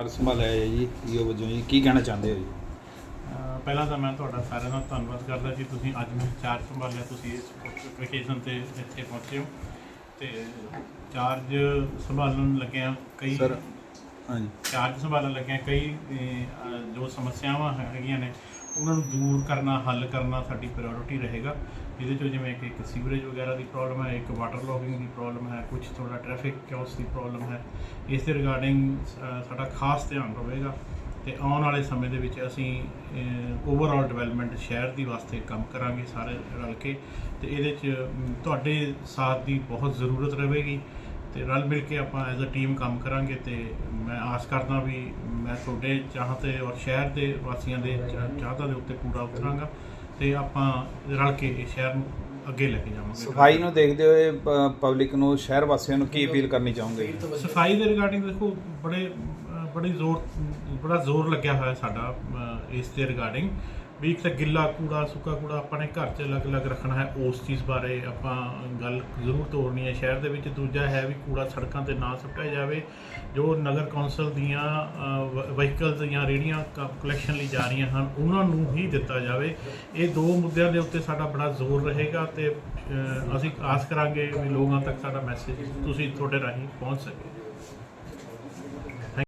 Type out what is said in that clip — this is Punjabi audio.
ਕਾਰਜ ਸੰਭਾਲਿਆ ਹੈ ਜੀ ਈਓ ਵਜੋਂ ਜੀ ਕੀ ਕਹਿਣਾ ਚਾਹੁੰਦੇ ਹੋ ਜੀ? ਅਹ ਪਹਿਲਾਂ ਤਾਂ ਮੈਂ ਤੁਹਾਡਾ ਸਾਰਿਆਂ ਦਾ ਧੰਨਵਾਦ ਕਰਦਾ ਕਿ ਤੁਸੀਂ ਅੱਜ ਮੈਨੂੰ ਚਾਰਜ ਸੰਭਾਲਿਆ ਤੁਸੀਂ ਇਸ ਵਕੇਸ਼ਨ ਤੇ ਇੱਥੇ ਪਹੁੰਚੇ ਹੋ ਤੇ ਚਾਰਜ ਸੰਭਾਲਣ ਲੱਗਿਆ ਕਈ ਸਰ ਹਾਂਜੀ। ਚਾਰਜ ਸੰਭਾਲਣ ਲੱਗਿਆ ਕਈ ਅਹ, ਜੋ ਸਮੱਸਿਆਵਾਂ ਹੈਗੀਆਂ ਨੇ ਉਹਨਾਂ ਨੂੰ ਦੂਰ ਕਰਨਾ, ਹੱਲ ਕਰਨਾ ਸਾਡੀ ਪ੍ਰਾਇੋਰਟੀ ਰਹੇਗਾ। ਇਹਦੇ ਚੋਂ ਜਿਵੇਂ ਕਿ ਇੱਕ ਸੀਵਰੇਜ ਵਗੈਰਾ ਦੀ ਪ੍ਰੋਬਲਮ ਹੈ, ਇੱਕ ਵਾਟਰ ਲੋਗਿੰਗ ਦੀ ਪ੍ਰੋਬਲਮ ਹੈ ਕੁਝ ਥੋੜਾ ਟ੍ਰੈਫਿਕ ਕਿਓਸ ਦੀ ਪ੍ਰੋਬਲਮ ਹੈ। ਇਸ ਦੇ ਰਿਗਾਰਡਿੰਗ ਸਾਡਾ ਖਾਸ ਧਿਆਨ ਰਹੇਗਾ ਤੇ ਆਉਣ ਵਾਲੇ ਸਮੇਂ ਦੇ ਵਿੱਚ ਅਸੀਂ ਓਵਰਆਲ ਡਿਵੈਲਪਮੈਂਟ ਸ਼ਹਿਰ ਦੀ ਵਾਸਤੇ ਕੰਮ ਕਰਾਂਗੇ ਸਾਰੇ ਰਲ ਕੇ। ਤੇ ਇਹਦੇ 'ਚ ਤੁਹਾਡੇ ਸਾਥ ਦੀ ਬਹੁਤ ਜ਼ਰੂਰਤ ਰਹੇਗੀ। ਤੇ ਰਲ ਮਿਲ ਕੇ ਆਪਾਂ ਐਜ਼ ਅ ਟੀਮ ਕੰਮ ਕਰਾਂਗੇ ਤੇ ਮੈਂ ਆਸ ਕਰਦਾ ਵੀ ਮੈਂ ਤੁਹਾਡੇ ਚਾਹਤੇ ਔਰ ਸ਼ਹਿਰ ਦੇ ਵਾਸੀਆਂ ਦੇ ਚਾਹਤਾਂ ਦੇ ਉੱਤੇ ਪੂਰਾ ਉਤਰਾਂਗਾ ਤੇ ਆਪਾਂ ਰਲ ਕੇ ਇਹ ਸ਼ਹਿਰ ਨੂੰ ਅੱਗੇ ਲੈ ਕੇ ਜਾਵਾਂਗੇ ਸਫ਼ਾਈ ਨੂੰ ਦੇਖਦੇ ਹੋਏ ਪਬਲਿਕ ਨੂੰ ਸ਼ਹਿਰ ਵਾਸੀਆਂ ਨੂੰ ਕੀ ਅਪੀਲ ਕਰਨੀ ਚਾਹੋਗੇ? ਸਫ਼ਾਈ ਦੇ ਰਿਗਾਰਡਿੰਗ ਦੇਖੋ ਬੜੇ ਬੜੀ ਜ਼ੋਰ ਬੜਾ ਜ਼ੋਰ ਲੱਗਿਆ ਹੋਇਆ ਸਾਡਾ ਇਸ ਦੇ ਰਿਗਾਰਡਿੰਗ ਵੀ ਇੱਕ ਤਾਂ ਗਿੱਲਾ ਕੂੜਾ, ਸੁੱਕਾ ਕੂੜਾ ਆਪਾਂ ਨੇ ਘਰ 'ਚ ਅਲੱਗ-ਅਲੱਗ ਰੱਖਣਾ ਹੈ, ਉਸ ਚੀਜ਼ ਬਾਰੇ ਆਪਾਂ ਗੱਲ ਜ਼ਰੂਰ ਤੋਰਨੀ ਹੈ। ਸ਼ਹਿਰ ਦੇ ਵਿੱਚ ਦੂਜਾ ਹੈ ਵੀ ਕੂੜਾ ਸੜਕਾਂ ਤੇ ਨਾ ਸੁੱਟਿਆ ਜਾਵੇ, ਜੋ ਨਗਰ ਕੌਂਸਲ ਦੀਆਂ ਵਹੀਕਲਸ ਜਾਂ ਰੇੜੀਆਂ ਕਲੈਕਸ਼ਨ ਲਈ ਜਾ ਰਹੀਆਂ ਹਨ, ਉਹਨਾਂ ਨੂੰ ਹੀ ਦਿੱਤਾ ਜਾਵੇ। ਇਹ ਦੋ ਮੁੱਦਿਆਂ ਦੇ ਉੱਤੇ ਸਾਡਾ ਬੜਾ ਜ਼ੋਰ ਰਹੇਗਾ ਤੇ ਅਸੀਂ ਆਸ ਕਰਾਂਗੇ ਵੀ ਲੋਕਾਂ ਤੱਕ ਸਾਡਾ ਮੈਸੇਜ ਤੁਸੀਂ ਤੁਹਾਡੇ ਰਾਹੀਂ ਪਹੁੰਚ ਸਕੇ।